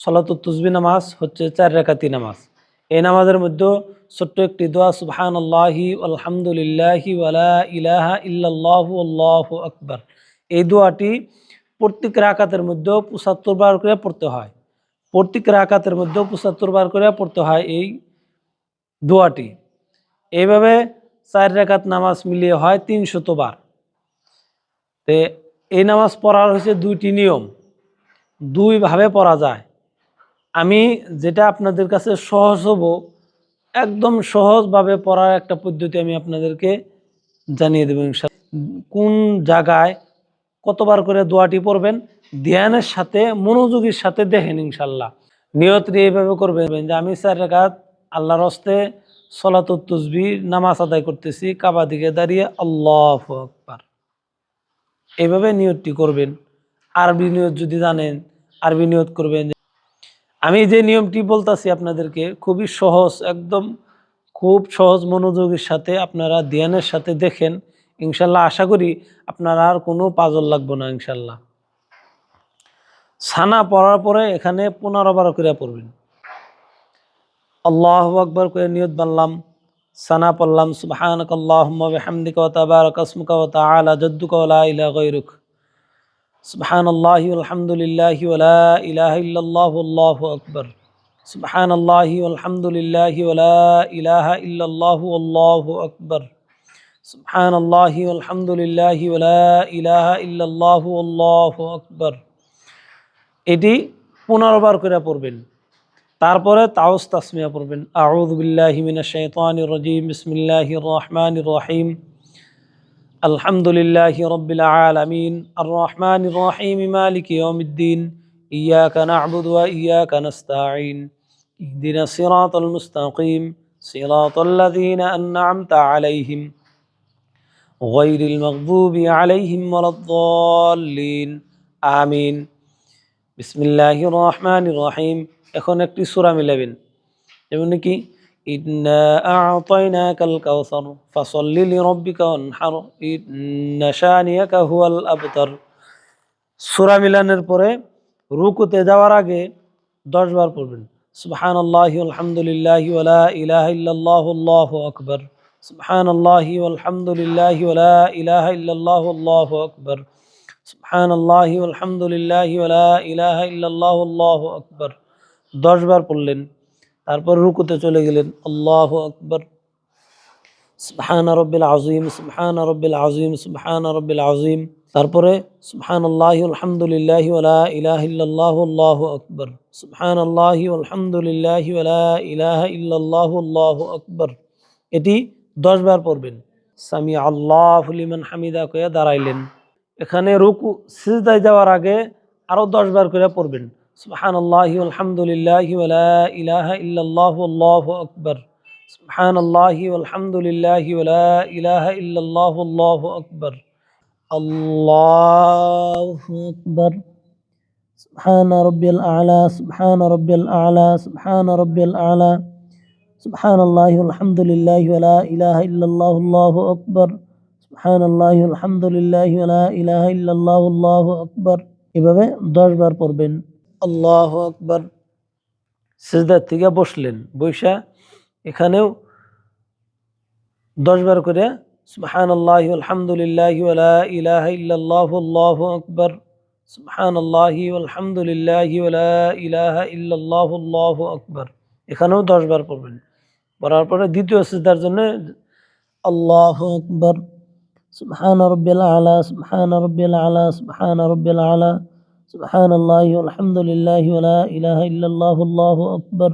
সলাতুল নামাজ হচ্ছে চার রেখাতি নামাজ। এই নামাজের মধ্যে ছোট্ট একটি দোয়া সুবহান আল্লাহি আলহামদুলিল্লাহি ওয়ালা ইলাহা ইল্লাল্লাহু আল্লাহু আকবার। এই দোয়াটি প্রত্যেক রাকাতের মধ্যে পঁচাত্তর বার করে পড়তে হয়। প্রত্যেক রাকাতের মধ্যে পঁচাত্তর বার করে পড়তে হয় এই দোয়াটি। এইভাবে চার রেখাত নামাজ মিলিয়ে হয় তিনশত বার। তে এই নামাজ পড়ার হয়েছে দুইটি নিয়ম। দুইভাবে পড়া যায়। আমি যেটা আপনাদের কাছে সহজ হব, একদম সহজভাবে পড়ার একটা পদ্ধতি আমি আপনাদেরকে জানিয়ে দেবো কোন জায়গায় কতবার করে দোয়াটি পড়বেন, ধ্যানের সাথে, মনোযোগের সাথে দেখেন ইনশাল্লাহ। নিয়ত নিয়ে এইভাবে করবেন যে, আমি চার রেখাত আল্লাহর হস্তে সলাতুত তুসবি নামাজ আদায় করতেছি, কাবা দিকে দাঁড়িয়ে আল্লাহ আকবার। এইভাবে নিয়তটি করবেন। আরবি নিয়ত যদি জানেন, আরবি নিয়ত করবেন আমি যে নিয়মটি বলতাছি আপনাদেরকে, খুবই সহজ, একদম খুব সহজ মনোযোগের সাথে আপনারা ধ্যানের সাথে দেখেন, ইনশাল্লাহ আশা করি আপনারা আর কোনো পাজল লাগবে না, ইনশাল্লাহ। ছানা পড়ার পরে এখানে পনেরো বার করে পড়বেন। আল্লাহ আকবর করে নিয়ত বানলাম, সানা পড়লাম সুবহানাক আল্লাহুম্মা বিহামদিকা ওয়া তাবারাকা ইসমুকা ওয়া তাআলা জাদ্দুকা ওয়া লা ইলাহা গায়রুক সুবহানাল্লাহি ওয়ালহামদুলিল্লাহি ওয়া লা ইলাহা ইল্লাল্লাহু আল্লাহু আকবার। সুবহানাল্লাহি ওয়ালহামদুলিল্লাহি ওয়া লা ইলাহা ইল্লাল্লাহু আল্লাহু আকবার। সুবহানাল্লাহি ওয়ালহামদুলিল্লাহি ওয়া লা ইলাহা ইল্লাল্লাহু আল্লাহু আকবার। এটি পনেরো বার করে পড়বেন। তারপরে তাওস তাসমিয়া পড়বেন। আউযু বিল্লাহি মিনাশ শাইতানির রাজিম। বিসমিল্লাহির রহমানির রহিম। আলহামদুলিল্লাহি রাব্বিল আলামিন আর রহমানির রহিম, মালিকি ইয়াউমিদ্দিন, ইয়াকা না'বুদু ওয়া ইয়াকা নাস্তাঈন ইহদিনাস সিরাতাল মুস্তাকিম, সিরাতাল লাযীনা আন'আমতা আলাইহিম গায়রিল মাগদুবি আলাইহিম ওয়ালাদ-দাল্লিন আমিন। বিসমিল্লাহির রহমানির রহিম। এখন একটি সূরা মিলাবেন। যেমন কি ইন্না আ'তাইনাকাল কাউসার ফাসাল্লি লিরাব্বিকা ওয়ানহার ইন্না শানিয়াকা হুয়াল আবতার সূরা মিলানের পরে রুকুতে যাওয়ার আগে 10 বার পড়বেন। সুবহানাল্লাহি আলহামদুলিল্লাহি ওয়া লা ইলাহা ইল্লাল্লাহু, আল্লাহু আকবার। সুবহানাল্লাহি আলহামদুলিল্লাহি ওয়া লা ইলাহা ইল্লাল্লাহু, আল্লাহু আকবার। সুবহানাল্লাহি আলহামদুলিল্লাহি ওয়া লা ইলাহা ইল্লাল্লাহু, আল্লাহু আকবার। দশ বার পড়লেন। তারপর রুকুতে চলে গেলেন, আল্লাহু আকবার। সুবহান রব্বিল আযীম, সুবহান রব্বিল আযীম, সুবহান রব্বিল আযীম। তারপরে সুবহানাল্লাহি আলহামদুলিল্লাহি ওয়া লা ইলাহা ইল্লাল্লাহু, আল্লাহু আকবার। সুবহানাল্লাহি আলহামদুলিল্লাহি ওয়া লা ইলাহা ইল্লাল্লাহু, আল্লাহু আকবার। এটি দশ বার পড়বেন। সামি আল্লাহু লিমান হামিদা কয়ে দাঁড়াইলেন। এখানে রুকু, সিজদায় যাওয়ার আগে আরও দশ বার করে পড়বেন। সুবহানাল্লাহি আলহামদুলিল্লাহি ওয়া লা ইলাহা ইল্লাল্লাহু আল্লাহু আকবার সুবহানাল্লাহি আলহামদুলিল্লাহি ওয়া লা ইলাহা ইল্লাল্লাহু আল্লাহু আকবার আল্লাহু আকবার সুবহান রাব্বিল আ'লা সুবহান রাব্বিল আ'লা সুবহান রাব্বিল আ'লা সুবহানাল্লাহি আলহামদুলিল্লাহি ওয়া লা ইলাহা ইল্লাল্লাহু আল্লাহু আকবার সুবহানাল্লাহি আলহামদুলিল্লাহি ওয়া লা ইলাহা ইল্লাল্লাহু আল্লাহু আকবার এভাবে 10 বার পড়বেন। আল্লাহ আকবর সেজদার থেকে বসলেন বৈশা এখানেও দশবার করে সুবহান আল্লাহ আলহামদুলিল্লাহ ইলাহ ইল্লাহ আল্লাহ আকবর সুবহান আল্লাহ আলহামদুলিল্লাহ ইলাহ ইল্লাহ আল্লাহ আকবর। এখানেও দশবার পড়বেন। পড়ার পরে দ্বিতীয় সিজদার জন্য আল্লাহ আকবর, সুবহান রব্বিল আলা, সুবহান রব্বিল আলা, সুবহান রব্বিল আলা। سبحان الله والحمد لله ولا إله إلا الله الله أكبر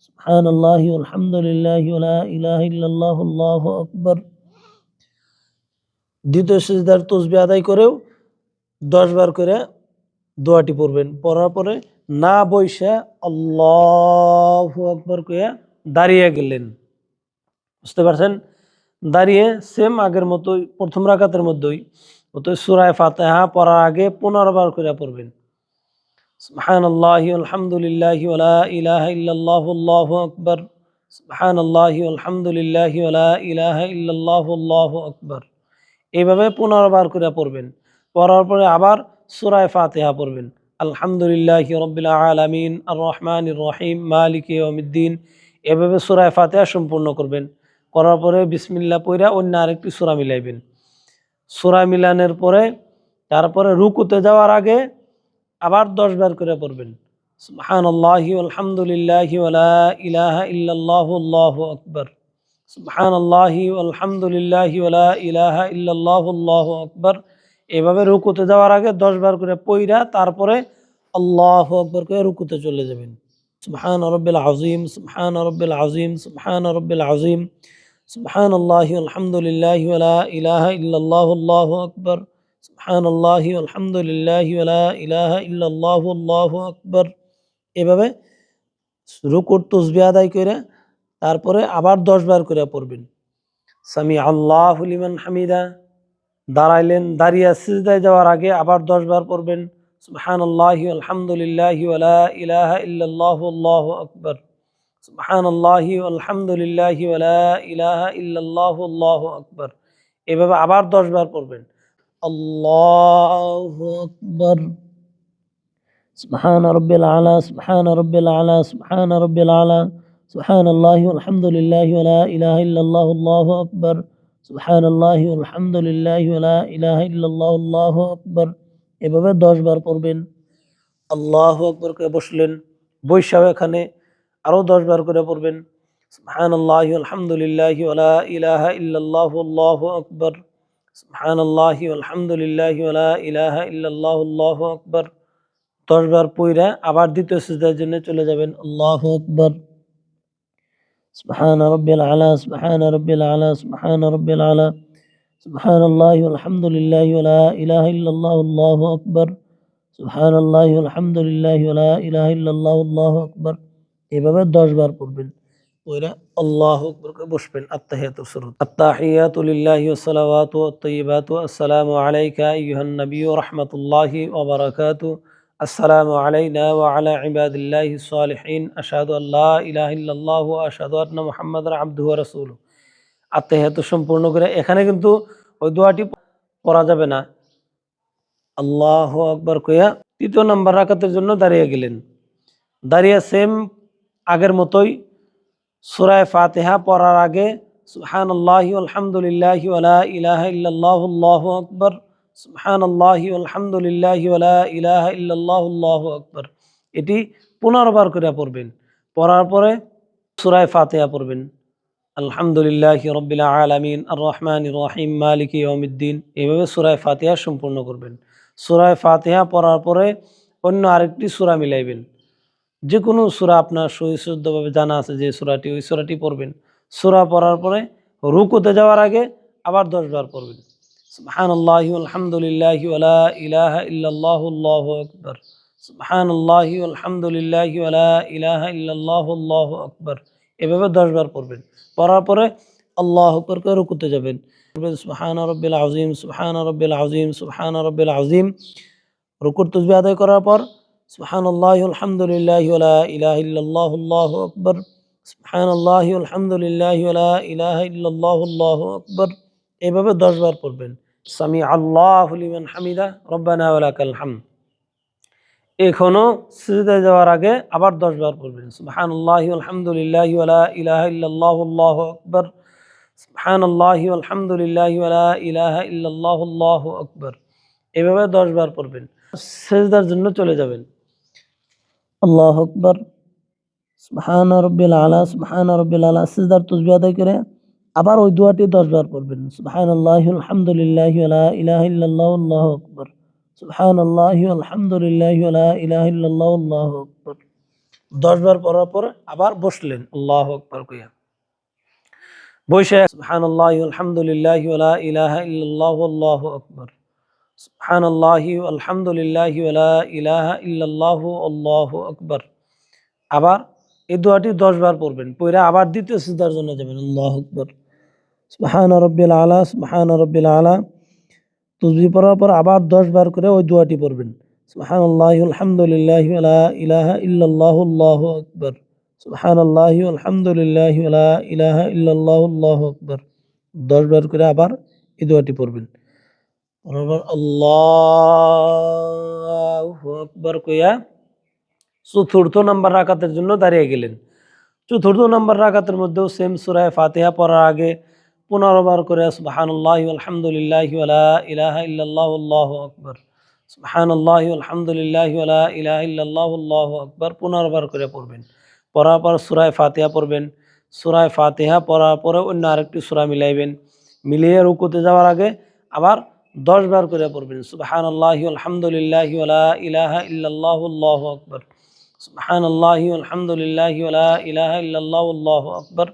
سبحان الله والحمد لله ولا إله إلا الله الله أكبر দ্বিতীয় সিজদার তসবি আদায় করেও দশ বার করে দোয়াটি পড়বেন পড়ার পরে না বৈশা আল্লাহ আকবর করে দাঁড়িয়ে গেলেন বুঝতে পারছেন দাঁড়িয়ে সেম আগের মতোই প্রথম রাকাতের মধ্যেই মতোই সুরায় ফাতেহা পড়ার আগে বার করে পড়বেন। সুবহান আল্লাহি আলহামদুলিল্লাহি ওয়ালা ইলাহা ইল্লাল্লাহু, আল্লাহু আকবার। সুবহান আল্লাহি আলহামদুলিল্লাহি ওয়ালা ইলাহা ইল্লাল্লাহু, আল্লাহু আকবার। এইভাবে পনেরো বার করে পড়বেন। পড়ার পরে আবার সুরায় ফাতেহা পড়বেন। আলহামদুলিল্লাহ রবিল আলমিন আর রহমান রহিম, মালিক ইয়মিদ্দিন এভাবে সুরায় ফাতেহা সম্পূর্ণ করবেন। করার পরে বিসমিল্লা পইরা অন্য আরেকটি সুরা মিলাইবেন। সুরা মিলানের পরে, তারপরে রুকুতে যাওয়ার আগে আবার দশ বার করে পড়বেন। সুবহান আল্লাহি আলহামদুলিল্লাহি ইলাহা ইল্লাল্লাহু আল্লাহু আকবার। সুবহান আল্লাহি আলহামদুলিল্লাহি ইলাহা ইল্লাল্লাহু আল্লাহু আকবার। এভাবে রুকুতে যাওয়ার আগে দশ বার করে পইরা তারপরে আল্লাহ আকবর করে রুকুতে চলে যাবেন। সুবহান রব্বিল আজিম সুবহান রব্বিল আজিম সুবহান রব্বিল আজিম সুবহান আল্লাহি আলহামদুলিল্লাহি ওয়ালা ইলাহা ইল্লাল্লাহু, আল্লাহু আকবার। সুবহান আল্লাহি আলহামদুলিল্লাহি ওয়ালা ইলাহা ইল্লাল্লাহু, আল্লাহু আকবার। এভাবে রুকুর তসবি আদায় করে তারপরে আবার দশ বার করে পড়বেন। সামি আল্লাহ লিমান হামিদা। দাঁড়াইলেন, দাঁড়িয়ে সিজদায় যাওয়ার আগে আবার দশ বার পড়বেন। সুবহান আল্লাহি আলহামদুলিল্লাহি ইলাহা ইল্লাল্লাহু, আল্লাহু আকবার। সুবহান আল্লাহি আলহামদুলিল্লাহি ওয়ালা ইলাহা ইল্লাল্লাহু আল্লাহু আকবার এভাবে আবার দশ বার পড়বেন আল্লাহু আকবার سبحان ربي الأعلى سبحان ربي الأعلى سبحان ربي الأعلى سبحان الله والحمد لله ولا إله إلا الله الله أكبر سبحان الله والحمد لله ولا إله إلا الله الله أكبر এভাবে দশ বার পড়বেন আল্লাহ আকবর করে বসলেন বৈশাখ এখানে আরও দশ বার করে পড়বেন সুবহান আল্লাহ আলহামদুলিল্লাহ ওলা ইলাহা ইল্লাল্লাহ আল্লাহ আকবর সুবহান আল্লাহ আলহামদুলিল্লাহ ওলা ইলাহা ইল্লাল্লাহ আল্লাহ আকবর দশ বার পইরা আবার দ্বিতীয় সিজদার জন্য চলে যাবেন আল্লাহ আকবর سبحان ربي الأعلى سبحان ربي الأعلى سبحان ربي الأعلى سبحان الله والحمد لله ولا إله إلا الله الله أكبر سبحان الله والحمد لله ولا إله إلا الله الله أكبر এভাবে দশবার পড়বেন। ওইরা আল্লাহ করে বসবেন। আত্মাহিয়াতুর সুরুত। আত্তাহিয়াতুলিল্লাহি ওয়াসসালাওয়াতু ওয়াত-তাইয়্যিবাতু আসসালামু আলাইকা আইয়ুহান নবী ওয়া রাহমাতুল্লাহি ওয়া বারাকাতু। আসসালামু আলাইনা ওয়া আলা ইবাদিল্লাহি সালিহিন আশহাদু আল্লা ইলাহা ইল্লাল্লাহু ওয়া আশহাদু আন্না সম্পূর্ণ করে এখানে কিন্তু ওই দোয়াটি পড়া যাবে না। আল্লাহ আকবর কইয়া তৃতীয় নম্বর রাকাতের জন্য দাঁড়িয়ে গেলেন। দাঁড়িয়ে সেম আগের মতোই সুরায় ফাতেহা পড়ার আগে সুহান আল্লাহি আলহামদুলিল্লাহ ওলা ইলাহা আল্লাহু আকবর। সুবহান আল্লাহি আলহামদুলিল্লাহি ওয়ালা ইলাহা আল্লাহু আকবার। এটি পুনর্বার করে পড়বেন। পড়ার পরে সূরায়ে ফাতিহা পড়বেন। আলহামদুলিল্লাহি রাব্বিল আলামিন আর রহমানির রহিম, মালিকি ইয়াউমিদ্দিন। এইভাবে সূরায়ে ফাতিহা সম্পূর্ণ করবেন। সূরায়ে ফাতিহা পড়ার পরে অন্য আরেকটি সূরা মিলাইবেন। যে কোনো সুরা আপনার সুশুদ্ধভাবে জানা আছে যে সুরাটি, ওই সুরাটি পড়বেন। সুরা পড়ার পরে রুকুতে যাওয়ার আগে আবার দশবার পড়বেন। এভাবে দশ বার ইলাহা ইলাহা এভাবে পড়বেন। পড়ার পরে আল্লাহ করে রুকুতে যাবেন। সুহান রব্বিল আজিম সুহান রব্বিল আজিম সুহান রব্বিল আজিম রুকুর তসবি আদায় করার পর সুবহান আল্লাহ আলহামদুলিল্লাহ ওলা ইলাহ ইল্লাল্লাহ, আল্লাহু আকবর। সুবহান আল্লাহ আলহামদুলিল্লাহ ওলা ইলাহ ইল্লাল্লাহ, আল্লাহু আকবর। এভাবে দশ বার পড়বেন। সামি আল্লাহ লিমান হামিদা, রব্বানা ওয়ালাকাল হামদ। এখনও সিজদায় যাওয়ার আগে আবার দশ বার পড়বেন। সুবহানাল্লাহি আলহামদুলিল্লাহি ওয়ালা ইলাহা ইল্লাল্লাহু, আল্লাহু আকবার। সুবহানাল্লাহি আলহামদুলিল্লাহি ওয়ালা ইলাহা ইল্লাল্লাহু, আল্লাহু আকবার। এভাবে দশ বার পড়বেন। সিজদার জন্য চলে যাবেন। আল্লাহু আকবার। সুবহান রব্বিল আলা, সুবহান রব্বিল আলা। সিজদার তাসবিহ আদায় করে আবার ওই দোয়াটি দশ বার পড়বেন সুবহান আল্লাহ আলহামদুলিল্লাহ ইলাহ ইল্লাল্লাহ, আল্লাহু আকবার। সুবহান আল্লাহ আলহামদুলিল্লাহ ইলাহ ইল্লাল্লাহ, আল্লাহু আকবার। দশ বার পড়ার পর আবার বসলেন, আল্লাহ আকবার কইয়া। বসে সুবহান আল্লাহ আলহামদুলিল্লাহ ইলাহা ইল্লাল্লাহ, আল্লাহু আকবার। সুবহান আল্লাহ আলহামদুলিল্লাহ ইলাহা ইল্লাল্লাহ আল্লাহু আকবার। আবার এই দোয়াটি দশ বার পড়বেন, পড়ে আবার দ্বিতীয় সিদ্ধার জন্য যাবেন, আল্লাহ আকবর। সুবহান রব্বিল আলা, সুবহান রব্বিল আলা। তুসবি পড়ার পর আবার দশ বার করে ওই দোয়াটি পড়বেন সুবহান আল্লাহ আলহামদুলিল্লাহ আলা ইলাহা ইল্লাল্লাহু আল্লাহু আকবার। সুবহান আল্লাহ আলহামদুলিল্লাহ আলা ইলাহা ইল্লাল্লাহু আল্লাহু আকবার। দশ বার করে আবার এই দোয়াটি পড়বেন। বরাবর আল্লাহ আকবর কইয়া চতুর্থ নাম্বার রাকাতের জন্য দাঁড়িয়ে গেলেন। চতুর্থ নাম্বার রাকাতের মধ্যেও সেম সুরায় ফাতেহা পড়ার আগে পনেরো বার করে সুবাহানুল্লাহ আলহামদুলিল্লাহ ইলাহা ইল্লাল্লাহ, আল্লাহু আকবার। সুবহানাল্লাহ আলহামদুলিল্লাহ ইলাহা ইল্লাল্লাহ, আল্লাহু আকবার। পনেরো বার করে পড়বেন। পড়ার পর সুরায় ফাতেহা পড়বেন। সুরায় ফাতেহা পড়ার পরে অন্য আরেকটি সুরা মিলাইবেন। মিলিয়ে রুকুতে যাওয়ার আগে আবার দশ বার করে পড়বেন। সুবাহান আল্লাহ আলহামদুলিল্লাহ ইলাহা ইল্লাল্লাহ আল্লাহু আকবর। সুবাহান আল্লাহ আলহামদুলিল্লাহ ইলাহা ইল্লাল্লাহ আল্লাহু আকবর।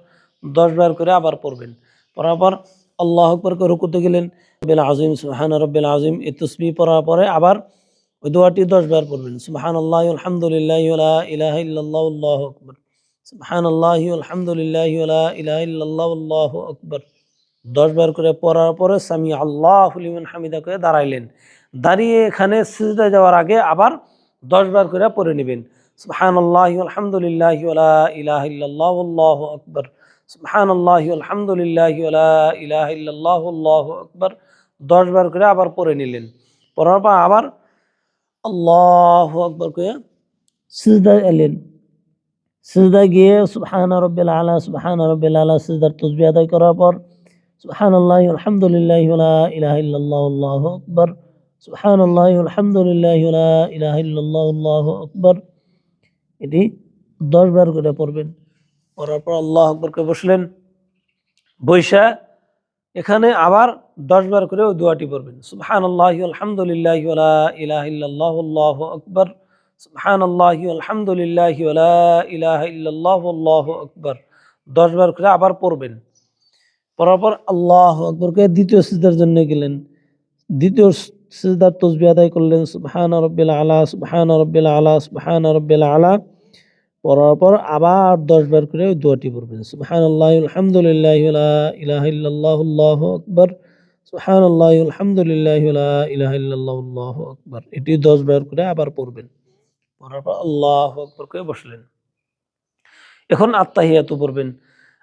দশ বার করে আবার পড়বেন। পড়ার পর আল্লাহ আকবর করে রুকুতে গেলেন। রব্বিল আজিম সুবাহান রব্বিল আজিম এই তসবি পড়ার পরে আবার ওই দোয়াটি দশ বার পড়বেন। সুবাহান আল্লাহ আলহামদুলিল্লাহ ইলাহা ইল্লাল্লাহ আল্লাহু আকবর। সুবাহান আল্লাহ আলহামদুলিল্লাহ ইলাহা ইল্লাল্লাহ আল্লাহু আকবর। দশ বার করে পড়ার পরে সামি আল্লাহ লিমান হামিদা করে দাঁড়াইলেন। দাঁড়িয়ে এখানে সিজদা যাওয়ার আগে আবার দশ বার করে পড়ে নেবেন। সুবহান আল্লাহ আলহামদুলিল্লাহ ইলাহ আল্লাহু আকবর। সুবহান আল্লাহ আলহামদুলিল্লাহ ইলাহ আল্লাহু আকবর। দশ বার করে আবার পড়ে নিলেন। পড়ার পর আবার আল্লাহ আকবর করে সিজদা এলেন। সিজদা গিয়ে সুবহান রব্বিল আলা, সুবহান রব্বিল আলা সিজদার তসবি আদায় করার পর সুবহান আল্লাহ আলহামদুলিল্লাহ লা ইলাহা ইল্লাল্লাহ আল্লাহু আকবার। সুবহান আল্লাহ আলহামদুলিল্লাহ লা ইলাহা ইল্লাল্লাহ আল্লাহু আকবার। এটি দশ বার করে পড়বেন। পড়ার পর আল্লাহ আকবর করে বসলেন। বৈশা এখানে আবার দশ বার করে ওই দোয়াটি পড়বেন। সুবহান আল্লাহ আলহামদুলিল্লাহ ইলাহা ইল্লাল্লাহ আল্লাহু আকবার। সুবহান আল্লাহ আলহামদুলিল্লাহ ইলাহা ইল্লাল্লাহ আল্লাহু আকবার। দশ বার করে আবার পড়বেন। পড়ার পর আল্লাহ আকবরকে দ্বিতীয় সিজদার জন্য গেলেন। দ্বিতীয় সিজদার তসবি আদায় করলেন, সুবহান রব্বিল আলা, সুবহান রব্বিল আলা, সুবহান রব্বিল আলা। পড়ার পর আবার দশ বার করে ওই দোয়াটি পড়বেন সুবহান আল্লাহ আলহামদুলিল্লাহ ইলাহা আল্লাহু আকবার। সুবহান আল্লাহ আলহামদুলিল্লাহ ইলাহা আল্লাহু আকবার। এটি দশ বার করে আবার পড়বেন। পড়ার পর আল্লাহ আকবর করে বসলেন। এখন আত্মাহিয়াতু পড়বেন।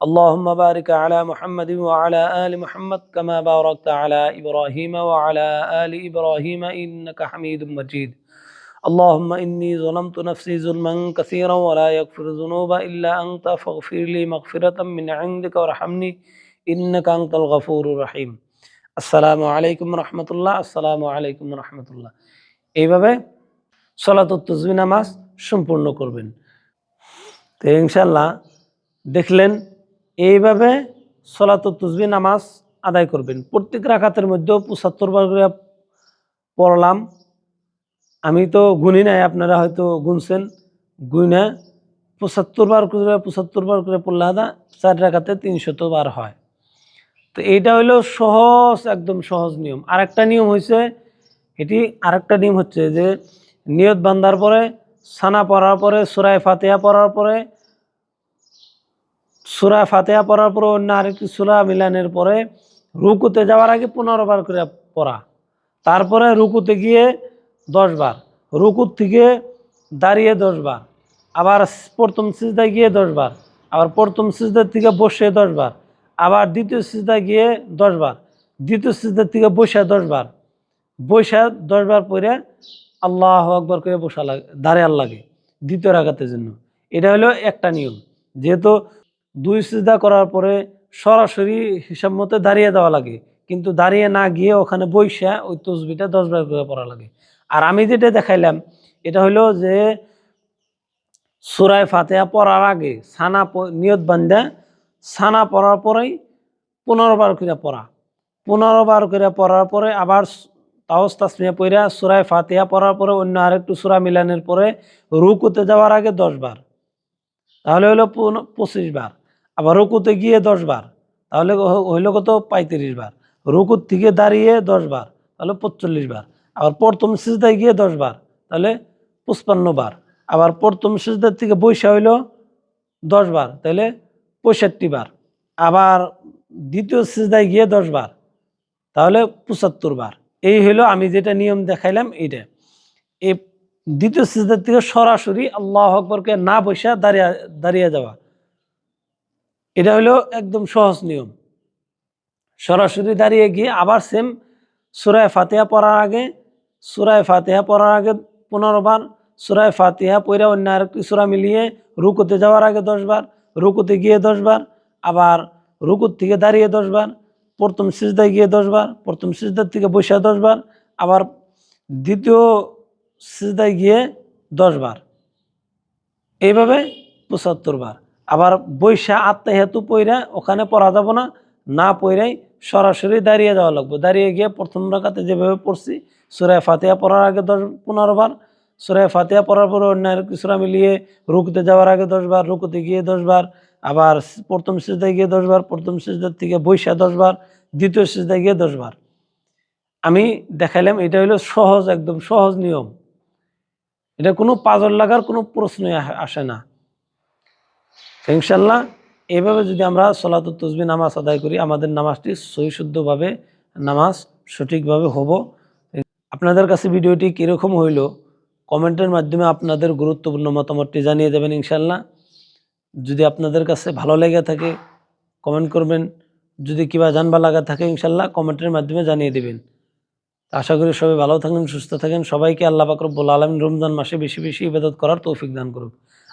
اللهم بارك على محمد وعلى آل محمد كما باركت على إبراهيم وعلى آل إبراهيم إنك حميد مجيد اللهم إني ظلمت نفسي ظلما كثيرا ولا يغفر الذنوب إلا أنت فاغفر لي مغفرة من عندك وارحمني إنك أنت الغفور الرحيم আসসালামু আলাইকুম রহমতুল্লাহ আসসালামু আলাইকুম রহমতুল্লাহ এইভাবে সলাতুত তসবি নামাজ সম্পূর্ণ করবেন তো ইনশাল্লাহ দেখলেন এইভাবে সলাতুত তসবি নামাজ আদায় করবেন। প্রত্যেক রাখাতের মধ্যেও পঁচাত্তর বার করে পড়লাম। আমি তো গুনি নাই, আপনারা হয়তো গুনছেন। গুনে পঁচাত্তর বার করে, পঁচাত্তর বার করে পড়লে আদা চার রাখাতে তিনশত বার হয়। তো এইটা হইল সহজ, একদম সহজ নিয়ম। আরেকটা নিয়ম হয়েছে এটি আরেকটা নিয়ম হচ্ছে যে, নিয়ত বান্ধার পরে, সানা পড়ার পরে, সুরায় ফাতেহা পড়ার পরে সুরা ফাতেহা পড়ার পরে অন্য আরেকটি সুরা মিলানের পরে রুকুতে যাওয়ার আগে পনেরো বার করে পড়া। তারপরে রুকুতে গিয়ে দশ বার, রুকুর থেকে দাঁড়িয়ে দশ বার, আবার প্রথম সিজদায় গিয়ে দশ বার, আবার প্রথম সিজদার থেকে বসে দশ বার, আবার দ্বিতীয় সিজদায় গিয়ে দশ বার, দ্বিতীয় সিজদার থেকে বসে দশ বার, বসে দশ বার পরে আল্লাহ আকবর করে বসা লাগে দাঁড়িয়ে লাগে দ্বিতীয় রাগাতের জন্য। এটা হলো একটা নিয়ম। যেহেতু দুই সিজদা করার পরে সরাসরি হিসাব মতো দাঁড়িয়ে দেওয়া লাগে। কিন্তু দাঁড়িয়ে না গিয়ে ওখানে বৈশা ওই তসবিটা দশ বার করে পড়া লাগে। আর আমি যেটা দেখাইলাম, এটা হলো যে সুরায় ফাতেহা পড়ার আগে সানা নিয়ত বান্ধা সানা পড়ার পরেই পনেরো বার করে পড়া। পনেরো বার করে পড়ার পরে আবার তাওস তাসমিয়া পড়া সুরায় ফাতেহা পড়ার পরে অন্য আরেকটু সুরা মিলানের পরে রুকুতে যাওয়ার আগে দশ বার। তাহলে হলো পঁচিশ বার। আবার রুকুতে গিয়ে দশ বার, তাহলে হইল কত? পঁয়ত্রিশ বার। রুকুর থেকে দাঁড়িয়ে দশ বার, তাহলে পঁচল্লিশ বার। আবার প্রথম সিজদায় গিয়ে দশ বার, তাহলে পঁচপান্ন বার। আবার প্রথম সিজদার থেকে বৈশা হইল দশ বার, তাহলে পঁয়ষট্টি বার। আবার দ্বিতীয় সিজদায় গিয়ে দশ বার, তাহলে পঁচাত্তর বার। এই হইল আমি যেটা নিয়ম দেখাইলাম এইটা। এই দ্বিতীয় সিজদার থেকে সরাসরি আল্লাহ আকবরকে না বসে দাঁড়িয়ে দাঁড়িয়ে যাওয়া। এটা হলো একদম সহজ নিয়ম। সরাসরি দাঁড়িয়ে গিয়ে আবার সেম সুরায় ফাতেহা পড়ার আগে, সুরায় ফাতেহা পড়ার আগে পনেরো বার, সুরায় ফাতেহা পড়ে অন্য আরেকটি সুরা মিলিয়ে রুকুতে যাওয়ার আগে দশ বার, রুকুতে গিয়ে দশ বার, আবার রুকুর থেকে দাঁড়িয়ে দশ বার, প্রথম সিজদায় গিয়ে দশ বার, প্রথম সিজদার থেকে বৈশা দশ বার, আবার দ্বিতীয় সিজদায় গিয়ে দশ বার। এইভাবে পঁচাত্তর বার। আবার বৈশা আত্মা হেতু পইরা ওখানে পড়া যাব না না পইরাই সরাসরি দাঁড়িয়ে যাওয়া লাগবে। দাঁড়িয়ে গিয়ে প্রথম রাখাতে যেভাবে পড়ছি সুরায় ফাতিহা পড়ার আগে দশ, পনেরো সুরায় ফাতিহা পড়ার পরে অন্য কিছুরা মিলিয়ে রুকুতে যাওয়ার আগে দশ বার, রুকুতে গিয়ে দশ বার, আবার প্রথম সিজদায় গিয়ে দশ বার, প্রথম সিজদার থেকে বৈশা দশ বার, দ্বিতীয় সিজদায় গিয়ে দশ বার। আমি দেখাইলাম, এটা হলো সহজ, একদম সহজ নিয়ম। এটা কোনো পাজর লাগার কোনো প্রশ্নই আসে না। তো ইনশাল্লাহ এইভাবে যদি আমরা সলাতুল তসবি নামাজ আদায় করি, আমাদের নামাজটি সহিশুদ্ধভাবে নামাজ সঠিকভাবে হব। আপনাদের কাছে ভিডিওটি কীরকম হইল, কমেন্টের মাধ্যমে আপনাদের গুরুত্বপূর্ণ মতামতটি জানিয়ে দেবেন ইনশাল্লাহ যদি আপনাদের কাছে ভালো লেগে থাকে, কমেন্ট করবেন। যদি কিবা জানবা লাগা থাকে ইনশাল্লাহ কমেন্টের মাধ্যমে জানিয়ে দেবেন। আশা করি সবাই ভালো থাকেন সুস্থ থাকেন সবাইকে আল্লাহ বাকরবুল আলমিন রমজান মাসে বেশি বেশি ইবাদত করার তৌফিক দান করুক।